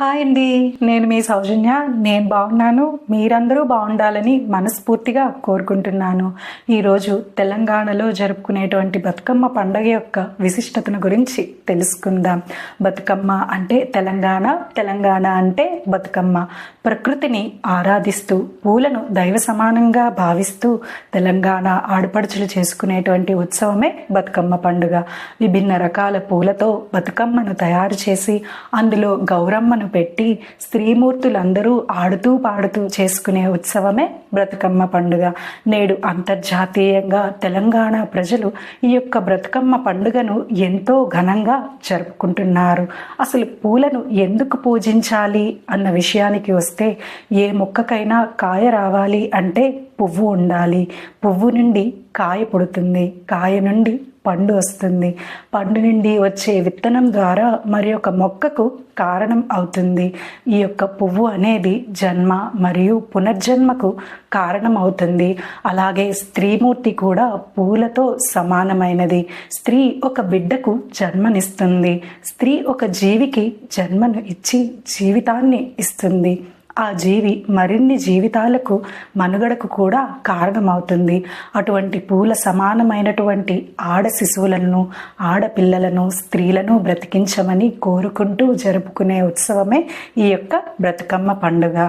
Hi అండి. నేను మీ సౌజన్య. నేను బాగున్నాను. మీరందరూ బాగుండాలని మనస్ఫూర్తిగా కోరుకుంటున్నాను. ఈరోజు తెలంగాణలో జరుపుకునేటువంటి బతుకమ్మ పండగ యొక్క విశిష్టతను గురించి తెలుసుకుందాం. బతుకమ్మ అంటే తెలంగాణ తెలంగాణ అంటే బతుకమ్మ. ప్రకృతిని ఆరాధిస్తూ పూలను దైవ సమానంగా భావిస్తూ తెలంగాణ ఆడపడుచులు చేసుకునేటువంటి ఉత్సవమే బతుకమ్మ పండుగ. విభిన్న రకాల పూలతో బతుకమ్మను తయారు చేసి అందులో గౌరమ్మను పెట్టి స్త్రీమూర్తులందరూ ఆడుతూ పాడుతూ చేసుకునే ఉత్సవమే బ్రతుకమ్మ పండుగ. నేడు అంతర్జాతీయంగా తెలంగాణ ప్రజలు ఈ యొక్క బ్రతుకమ్మ పండుగను ఎంతో ఘనంగా జరుపుకుంటున్నారు. అసలు పూలను ఎందుకు పూజించాలి అన్న విషయానికి వస్తే ఏ మొక్కకైనా కాయ రావాలి అంటే పువ్వు ఉండాలి. పువ్వు నుండి కాయ పుడుతుంది. కాయ నుండి పండు వస్తుంది. పండు నుండి వచ్చే విత్తనం ద్వారా మరి ఒక మొక్కకు కారణం అవుతుంది. ఈ యొక్క పువ్వు అనేది జన్మ మరియు పునర్జన్మకు కారణం అవుతుంది అలాగే స్త్రీమూర్తి కూడా పూలతో సమానమైనది. స్త్రీ ఒక బిడ్డకు జన్మనిస్తుంది. స్త్రీ ఒక జీవికి జన్మను ఇచ్చి జీవితాన్ని ఇస్తుంది. ఆ జీవి మరిన్ని జీవితాలకు మనుగడకు కూడా కారణమవుతుంది. అటువంటి పూల సమానమైనటువంటి ఆడ శిశువులను ఆడపిల్లలను స్త్రీలను బ్రతికించమని కోరుకుంటూ జరుపుకునే ఉత్సవమే ఈ యొక్క బ్రతుకమ్మ పండుగ.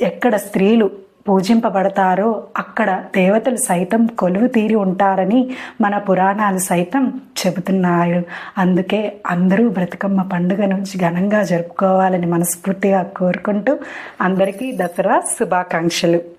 ఎక్కడ స్త్రీలు పూజింపబడతారో అక్కడ దేవతలు సైతం కొలువు తీరి ఉంటారని మన పురాణాలు సైతం చెబుతున్నాయి. అందుకే అందరూ బ్రతుకమ్మ పండుగ నుంచి ఘనంగా జరుపుకోవాలని మనస్ఫూర్తిగా కోరుకుంటూ అందరికీ దసరా శుభాకాంక్షలు.